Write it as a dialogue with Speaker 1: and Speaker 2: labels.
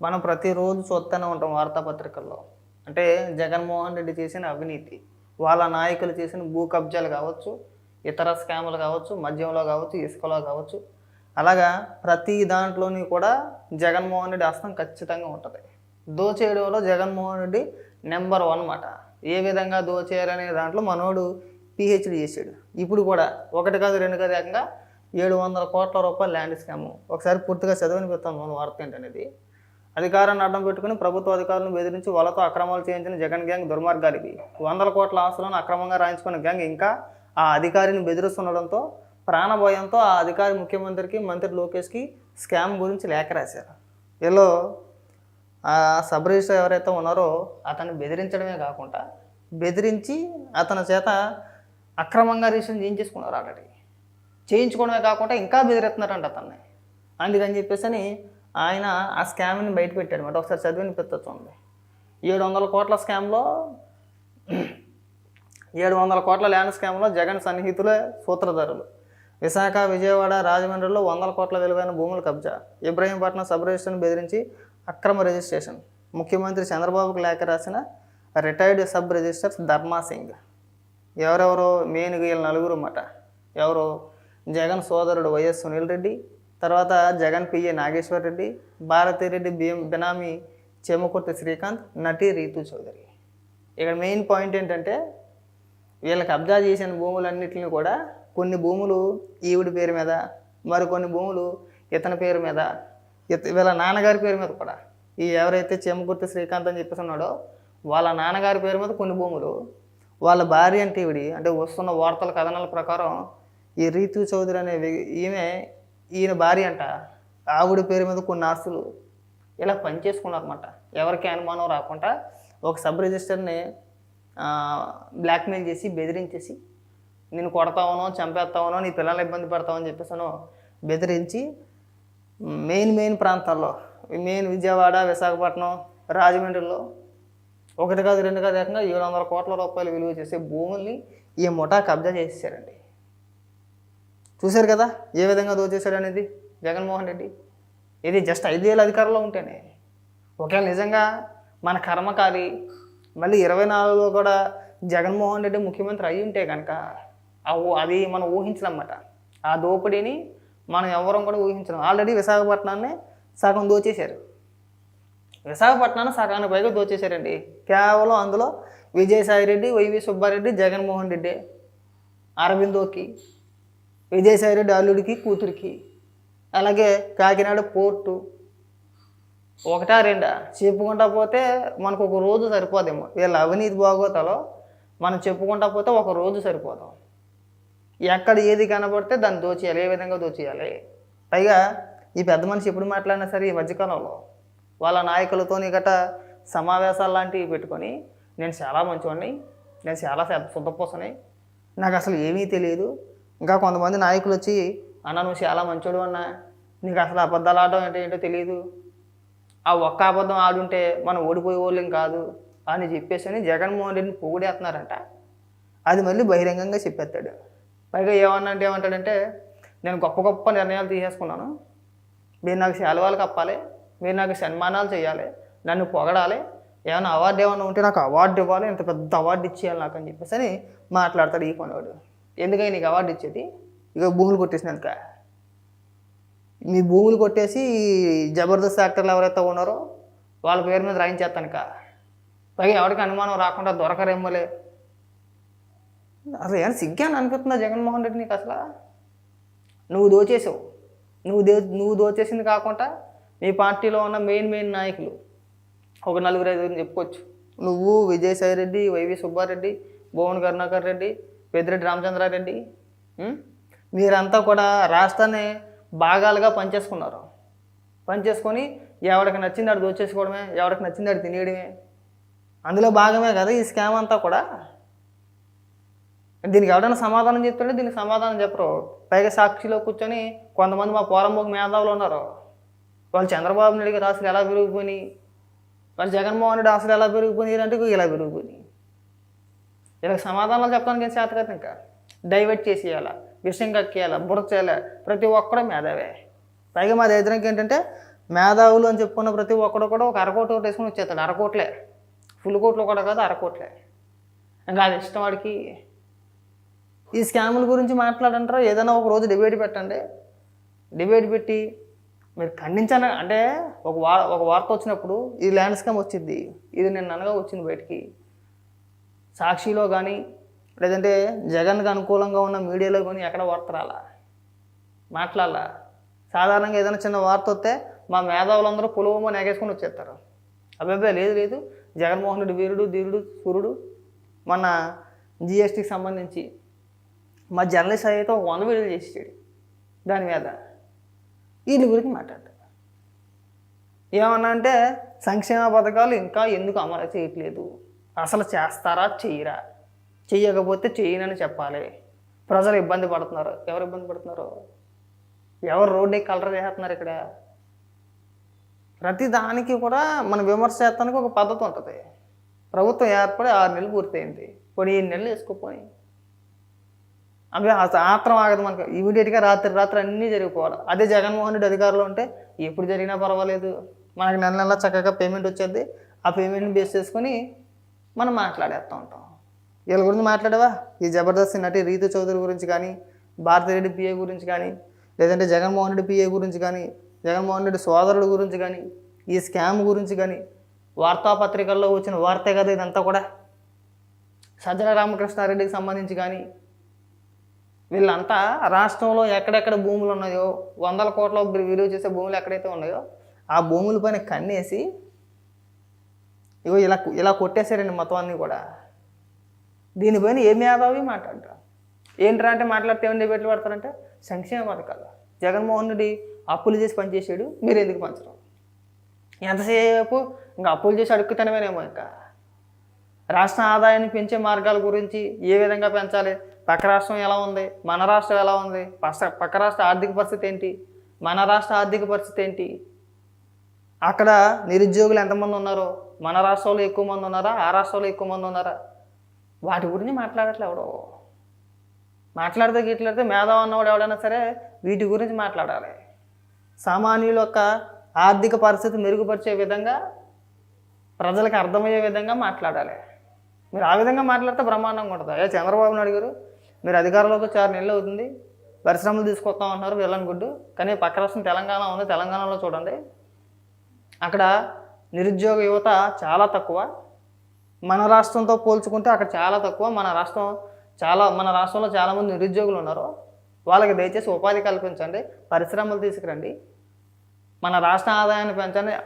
Speaker 1: మనం ప్రతిరోజు చూస్తూనే ఉంటాం వార్తాపత్రికల్లో. అంటే జగన్మోహన్ రెడ్డి చేసిన అవినీతి వాళ్ళ నాయకులు చేసిన భూ కబ్జాలు కావచ్చు ఇతర స్కాములు కావచ్చు మద్యంలో కావచ్చు ఇసుకలో కావచ్చు. అలాగా ప్రతి దాంట్లోని కూడా జగన్మోహన్ రెడ్డి హస్తం ఖచ్చితంగా ఉంటుంది. దోచేయడంలో జగన్మోహన్ రెడ్డి నెంబర్ వన్ అన్నమాట. ఏ విధంగా దోచేయాలనే దాంట్లో మనోడు పిహెచ్డి చేసాడు ఇప్పుడు కూడా ఒకటి కాదు రెండు కాదు ఏకంగా ఏడు వందల కోట్ల రూపాయల ల్యాండ్ స్కాము. ఒకసారి పూర్తిగా చదివినిపిస్తాను మన వార్త ఏంటనేది? అధికారాన్ని అడ్డం పెట్టుకుని ప్రభుత్వ అధికారులను బెదిరించి వాళ్ళతో అక్రమాలు చేయించిన జగన్ గ్యాంగ్ దుర్మార్గాలు ఇవి వందల కోట్ల ఆస్తులను అక్రమంగా రాయించుకున్న గ్యాంగ్ ఇంకా ఆ అధికారిని బెదిరిస్తుండడంతో ప్రాణభయంతో ఆ అధికారి ముఖ్యమంత్రికి మంత్రి లోకేష్కి స్కామ్ గురించి లేఖ రాశారు. వీళ్ళు ఆ సబ్ రిజిస్టర్ ఎవరైతే ఉన్నారో అతన్ని బెదిరించడమే కాకుండా బెదిరించి అతని చేత అక్రమంగా రిజిస్ట్రేషన్ చేయించేసుకున్నారు ఆల్రెడీ. చేయించుకోవడమే కాకుండా ఇంకా బెదిరెత్తున్నారంట అతన్ని. అందుకని చెప్పేసి అని ఆయన ఆ స్కామ్ని బయట పెట్టాడు అనమాట ఒకసారి చదివిన పెత్తొచ్చింది ఏడు వందల కోట్ల స్కామ్లో ఏడు వందల కోట్ల ల్యాండ్ స్కామ్లో జగన్ సన్నిహితులే సూత్రధారులు. విశాఖ విజయవాడ రాజమండ్రిలో వందల కోట్ల విలువైన భూముల కబ్జా. ఇబ్రహీంపట్నం సబ్ రిజిస్ట్రేషన్ బెదిరించి అక్రమ రిజిస్ట్రేషన్. ముఖ్యమంత్రి చంద్రబాబుకు లేఖ రాసిన retired sub register Dharma Singh. ఎవరెవరో మెయిన్ వీళ్ళ నలుగురు అన్నమాట ఎవరు జగన్ సోదరుడు వైఎస్ సునీల్ రెడ్డి తర్వాత జగన్ పిఏ నాగేశ్వర్ రెడ్డి భారతిరెడ్డి బిఎం బినామీ చెమకుర్తి శ్రీకాంత్ నటి రీతు చౌదరి. ఇక్కడ మెయిన్ పాయింట్ ఏంటంటే వీళ్ళకి కబ్జా చేసిన భూములన్నిటిని కూడా కొన్ని భూములు ఈవిడి పేరు మీద మరికొన్ని భూములు ఇతని పేరు మీద ఇత వీళ్ళ నాన్నగారి పేరు మీద కూడా. ఈ ఎవరైతే చెమకుర్తి శ్రీకాంత్ అని చెప్పేసి ఉన్నాడో వాళ్ళ నాన్నగారి పేరు మీద కొన్ని భూములు వాళ్ళ భార్య అంటే ఈవిడి అంటే వస్తున్న వార్తల కథనాల ప్రకారం ఈ రీతు చౌదరి అనే ఈమె ఈయన భార్య అంట. ఆవిడ పేరు మీద కొన్ని ఆస్తులు ఇలా పనిచేసుకున్నారన్నమాట. ఎవరికి అనుమానం రాకుండా ఒక సబ్ రిజిస్టర్ని బ్లాక్మెయిల్ చేసి బెదిరించేసి నేను కొడతావనో చంపేస్తావనో నీ పిల్లల్ని ఇబ్బంది పెడతావని చెప్పేసాను బెదిరించి మెయిన్ మెయిన్ ప్రాంతాల్లో మెయిన్ విజయవాడ విశాఖపట్నం రాజమండ్రిలో ఒకటి కాదు రెండు కాదు ఏకంగా ఏడు వందల కోట్ల రూపాయలు విలువ చేసే భూముల్ని ఈ ముఠా కబ్జా చేసేసారండి చూశారు కదా ఏ విధంగా దోచేశాడు అనేది జగన్మోహన్ రెడ్డి? ఇది జస్ట్ ఐదేళ్ళ అధికారంలో ఉంటేనే. ఒకవేళ నిజంగా మన కర్మకాలి మళ్ళీ ఇరవై నాలుగులో కూడా జగన్మోహన్ రెడ్డి ముఖ్యమంత్రి అయి ఉంటే కనుక ఆ ఊ- అది మనం ఊహించలన్నమాట ఆ దోపిడీని మనం ఎవరం కూడా ఊహించడం ఆల్రెడీ విశాఖపట్నాన్ని సగం దోచేశారు. విశాఖపట్నాన్ని సగానికి పైగా దోచేశారండి. కేవలం అందులో విజయసాయి రెడ్డి వైవి సుబ్బారెడ్డి జగన్మోహన్ రెడ్డి అరవిందోకి. విజయసాయి రెడ్డి అల్లుడికి కూతురికి అలాగే కాకినాడ పోర్టు. ఒకటా రెండా? చెప్పుకుంటా పోతే మనకు ఒక రోజు సరిపోదేమో. వీళ్ళ అవినీతి బాగోతాలో మనం చెప్పుకుంటా పోతే ఒక రోజు సరిపోదాం. ఎక్కడ ఏది కనబడితే దాన్ని దోచేయాలి ఏ విధంగా దోచేయాలి. పైగా ఈ పెద్ద మనిషి ఎప్పుడు మాట్లాడినా సరే ఈ మధ్యకాలంలో వాళ్ళ నాయకులతోని గట సమావేశాలు లాంటివి పెట్టుకొని నేను చాలా మంచివాడిని నేను చాలా శుద్ధ- శుద్ధపూసని నాకు అసలు ఏమీ తెలియదు. ఇంకా కొంతమంది నాయకులు వచ్చి అన్న నువ్వు చాలా మంచోడు అన్న నీకు అసలు అబద్ధాలు ఆడడం ఏంటో ఏంటో తెలియదు ఆ ఒక్క అబద్ధం ఆడుంటే మనం ఓడిపోయే వాళ్ళం కాదు అని చెప్పేసి అని జగన్మోహన్ రెడ్డిని పొగిడేస్తున్నారంట అది మళ్ళీ బహిరంగంగా చెప్పేస్తాడు పైగా ఏమన్నా అంటే ఏమంటాడంటే నేను గొప్ప గొప్ప నిర్ణయాలు తీసేసుకున్నాను. మీరు నాకు సెలవాలు కప్పాలి. మీరు నాకు సన్మానాలు చేయాలి. నన్ను పొగడాలి. ఏమైనా అవార్డు ఏమైనా ఉంటే నాకు అవార్డు ఇవ్వాలి. ఇంత పెద్ద అవార్డు ఇచ్చేయాలి నాకు అని చెప్పేసి అని మాట్లాడతాడు ఈ కొనవాడు ఎందుకని నీకు అవార్డు ఇచ్చేది? ఇక భూములు కొట్టేసినందుక. మీ భూములు కొట్టేసి జబర్దస్త్ యాక్టర్లు ఎవరైతే ఉన్నారో వాళ్ళ పేరు మీద రాయించేస్తానుక. పైగా ఎవరికి అనుమానం రాకుండా దొరకరేమోలే అసలు ఏమైనా సిగ్గాని అనిపిస్తుందా జగన్మోహన్ రెడ్డి నీకు అసలు? నువ్వు దోచేసావు. నువ్వు దో నువ్వు దోచేసింది కాకుండా మీ పార్టీలో ఉన్న మెయిన్ మెయిన్ నాయకులు. ఒక నలుగురు ఐదుగురిని చెప్పుకోవచ్చు. నువ్వు విజయసాయి రెడ్డి వైవి సుబ్బారెడ్డి భువన్ కరుణాకర్ రెడ్డి పెద్దిరెడ్డి రామచంద్రారెడ్డి వీరంతా మీరంతా కూడా రాష్ట్రాన్ని భాగాలుగా పనిచేసుకున్నారు. పనిచేసుకొని ఎవరికి నచ్చింది ఆడు దోచేసుకోవడమే ఎవరికి నచ్చింది ఆడు తినేయడమే. అందులో భాగమే కదా ఈ స్కామ్ అంతా కూడా. దీనికి ఎవరైనా సమాధానం చెప్తుంటే దీనికి సమాధానం చెప్పరు. పైగా సాక్షిలో కూర్చొని కొంతమంది మా పోరంబోకు మేధావులు ఉన్నారు. వాళ్ళు చంద్రబాబు నాయుడు గారి ఆస్తులు ఎలా పెరిగిపోయినాయి? వాళ్ళు జగన్మోహన్ రెడ్డి ఆస్తులు ఎలా పెరిగిపోయినాయి? అంటే ఇలా పెరిగిపోయినాయి. ఇలా సమాధానాలు చెప్పడానికి ఏం చేత కదా ఇంకా? డైవర్ట్ చేసేయాల? విషయం కక్కేయాల? బుర్ర చేయాలి? ప్రతి ఒక్కడు మేధావే. పైగా మా దరిద్రంకి ఏంటంటే మేధావులు అని చెప్పుకున్న ప్రతి ఒక్కడు కూడా ఒక అరకోటి ఒకటి వేసుకుని వచ్చేస్తాడు. అరకోట్లే. ఫుల్ కోట్లు కూడా కాదు అరకోట్లే. ఇంకా అది ఇష్టం వాడికి. ఈ స్కాముల గురించి మాట్లాడంటారా? ఏదైనా ఒక రోజు డిబేట్ పెట్టండి. డిబేట్ పెట్టి మీరు ఖండించాను అంటే ఒక వా ఒక వార్త వచ్చినప్పుడు ఈ ల్యాండ్ స్కామ్ వచ్చింది ఇది నిన్న అనగా వచ్చింది బయటికి. సాక్షిలో కానీ లేదంటే జగన్కి అనుకూలంగా ఉన్న మీడియాలో కానీ ఎక్కడ వార్త రాలా? మాట్లాడాలా? సాధారణంగా ఏదైనా చిన్న వార్త వస్తే మా మేధావులందరూ పులవమో నెగేసుకొని వచ్చేస్తారు. అబ్బాయి లేదు లేదు. జగన్మోహన్ రెడ్డి వీరుడు ధీరుడు సూర్యుడు. మన జిఎస్టీకి సంబంధించి మా జర్నలిస్ట్ అయితే ఒక వంద వీడియోలు చేసేసాడు. దాని మీద. వీళ్ళ గురించి మాట్లాడతాడు ఏమన్నా అంటే సంక్షేమ పథకాలు ఇంకా ఎందుకు అమలు చేయట్లేదు? అసలు చేస్తారా? చెయ్యరా? చెయ్యకపోతే చేయనని చెప్పాలి. ప్రజలు ఇబ్బంది పడుతున్నారు. ఎవరు ఇబ్బంది పడుతున్నారు? ఎవరు రోడ్డు కలర్ చేస్తున్నారు ఇక్కడ? ప్రతి దానికి కూడా మనం విమర్శ చేస్తానికి ఒక పద్ధతి ఉంటుంది. ప్రభుత్వం ఏర్పడి ఆరు నెలలు పూర్తయింది. కొన్ని ఏడు నెలలు వేసుకోపోయి అవి ఆ- ఆత్రం ఆగదు మనకు. ఇమీడియట్గా రాత్రి రాత్రి అన్నీ జరిగిపోవాలి. అదే జగన్మోహన్ రెడ్డి అధికారులు ఉంటే ఎప్పుడు జరిగినా పర్వాలేదు. మనకి నెల నెల చక్కగా పేమెంట్ వచ్చేది. ఆ పేమెంట్ని బేస్ చేసుకొని మనం మాట్లాడేస్తూ ఉంటాం. వీళ్ళ గురించి మాట్లాడవా? ఈ జబర్దస్త్ నటి రీతు చౌదరి గురించి కానీ భారతిరెడ్డి పిఏ గురించి కానీ లేదంటే జగన్మోహన్ రెడ్డి పిఏ గురించి కానీ జగన్మోహన్ రెడ్డి సోదరుడు గురించి కానీ ఈ స్కామ్ గురించి కానీ వార్తాపత్రికల్లో వచ్చిన వార్తే కదా ఇదంతా కూడా? సజ్జల రామకృష్ణారెడ్డికి సంబంధించి కానీ వీళ్ళంతా రాష్ట్రంలో ఎక్కడెక్కడ భూములు ఉన్నాయో వందల కోట్ల విలువ చేసే భూములు ఎక్కడైతే ఉన్నాయో ఆ భూముల పైన కన్నేసి ఇగో ఇలా ఇలా కొట్టేశారండి మొత్తం అన్నీ కూడా దీనిపైన ఏమి మేధావి మాట్లాడరా? ఏంట్రా అంటే మాట్లాడితే ఏమైనా డిబేట్లు పడతారంటే? సంక్షేమ పథకాలు. జగన్మోహన్ రెడ్డి అప్పులు చేసి పనిచేసాడు మీరు ఎందుకు పంచడం ఎంతసేపు ఇంకా అప్పులు చేసి అడుక్కుతానేమో ఇంకా? రాష్ట్ర ఆదాయాన్ని పెంచే మార్గాల గురించి ఏ విధంగా పెంచాలి? పక్క రాష్ట్రం ఎలా ఉంది? మన రాష్ట్రం ఎలా ఉంది? పక్క రాష్ట్ర ఆర్థిక పరిస్థితి ఏంటి? మన రాష్ట్ర ఆర్థిక పరిస్థితి ఏంటి? అక్కడ నిరుద్యోగులు ఎంతమంది ఉన్నారో? మన రాష్ట్రంలో ఎక్కువ మంది ఉన్నారా? ఆ రాష్ట్రంలో ఎక్కువ మంది ఉన్నారా? వాటి గురించి మాట్లాడట్లే ఎవడో. మాట్లాడితే గిట్లాడితే మేధావి అన్నవాడు ఎవడైనా సరే వీటి గురించి మాట్లాడాలి. సామాన్యుల యొక్క ఆర్థిక పరిస్థితి మెరుగుపరిచే విధంగా ప్రజలకు అర్థమయ్యే విధంగా మాట్లాడాలి. మీరు ఆ విధంగా మాట్లాడితే బ్రహ్మాండంగా ఉంటుంది. ఏ చంద్రబాబు నాయుడు గారు మీరు అధికారంలోకి వచ్చి ఆరు నెలలు అవుతుంది. పరిశ్రమలు తీసుకొస్తాం అంటున్నారు వెళ్ళని గుడ్డు. కానీ పక్క రాష్ట్రం తెలంగాణ ఉంది. తెలంగాణలో చూడండి. అక్కడ నిరుద్యోగ యువత చాలా తక్కువ. మన రాష్ట్రంతో పోల్చుకుంటే అక్కడ చాలా తక్కువ. మన రాష్ట్రం చాలా మన రాష్ట్రంలో చాలామంది నిరుద్యోగులు ఉన్నారు. వాళ్ళకి దయచేసి ఉపాధి కల్పించండి పరిశ్రమలు తీసుకురండి. మన రాష్ట్ర ఆదాయాన్ని పెంచండి.